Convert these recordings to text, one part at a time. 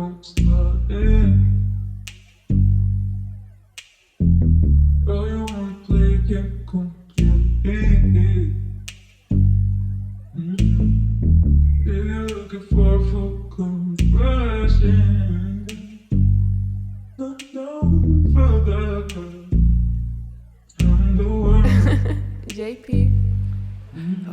started. Girl, you wanna play a game completely. Mm. If you're looking for a full conversion, look no further. I'm the one. JP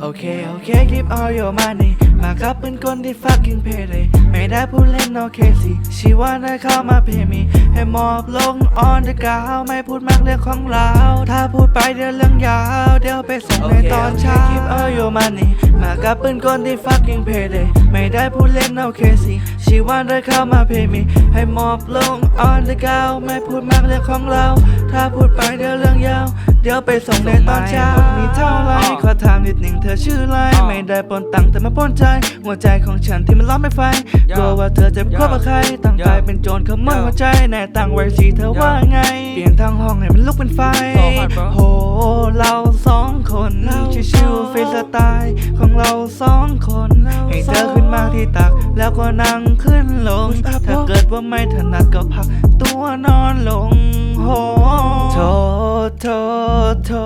โอเคโอเค keep all your money มากับเป็นคนที่ fucking pay เลยไม่ได้พูดเล่นโอเคสิชีว่าได้เข้ามา pay me ให้มอบลง on the ground ไม่พูดมากเรื่องของเรา ถ้าพูดไปเดี๋ยวเรื่องยาว เดี๋ยวไปส่งในตอนเช้า keep all your money มากับเป็นคนที่ fucking pay เลยไม่ได้พูดเล่นโอเคสิชีว่าได้เข้ามา pay me ให้มอบลง on the ground ไม่พูดมากเรื่องของเรา ถ้าพูดไปเดี๋ยวเรื่องยาว เดี๋ยวไปส่งในตอนเช้ามีเท่าไรขอถาม นิดหนึ่งเธอชื่ออะไรไม่ได้ปนตังค์แต่มาปนใจ หัวใจของฉันที่มันร้อนไม่ไฟกลัวว่าเธอจะไปคบกับใครตั้งใจเป็นโจรขโมยหัวใจแน่ตั้งไว้สิเธอว่าไง เปลี่ยนทางห้องให้มันลุกเป็นไฟโหเราสองคนชิวๆฟรีสไตล์ของเราสองคนให้เธอขึ้นมาที่ตัก แล้วก็นั่งขึ้นลง ถ้าเกิดว่าไม่ถนัดก็พักตัวนอนลงโหโทร โทรโทร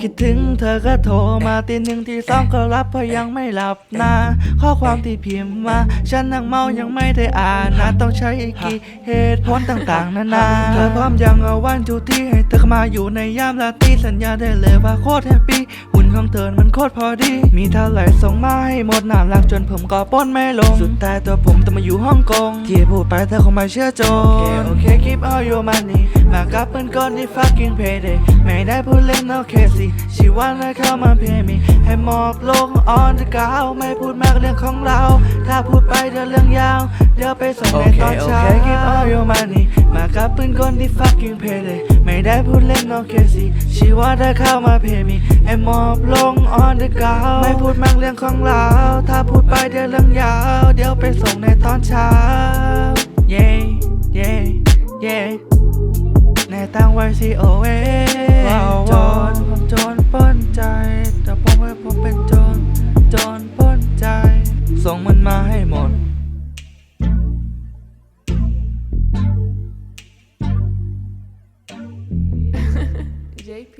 คิดถึงเธอก็โทรมาตีหนึ่งทีสองก็รับเพราะยังไม่หลับนะข้อความที่พิมพ์มา ฉันนั่งเมายังไม่ได้อ่านนะต้องใช้อีกกี่เหตุผลต่างๆนานาเธอพร้อมยังเอาวันทุที่ให้เธอมาอยู่ในยามราตรีสัญญาได้เลยว่าโคตรแฮปปี้หุ่นของเธอมันโคตรพอดี มีเท่าไหร่ส่งมาให้หมดน่ารักจนผมก็ป้นไม่ลง สุดท้ายตัวผมต้องมาอยู่ฮ่องกงที่พูดไปเธอคงไม่เชื่อโจโอเคโอเค keep all your money มากับเป็นคนที่ fucking payday ไม่ได้พูดเล่นโอเคสิชีวันให้เข้ามา pay me ให้มอบลง on the ground ไม่พูดมากเรื่องของเรา ถ้าพูดไปเดี๋ยวเรื่องยาว เดี๋ยวไปส่งในตอนเช้าโอเค keep all your money มากับเป็นคนที่ fucking payday ไม่ได้พูดเล่นโอเคสิชีว่าได้เข้ามา pay me ให้มอบลง on the ground ไม่พูดมากเรื่องของเรา ถ้าพูดไปเดี๋ยวเรื่องยาว เดี๋ยวไปส่งในตอนเช้า yeah yeah yeah ในตั้งไว้ C มาให้หมด JP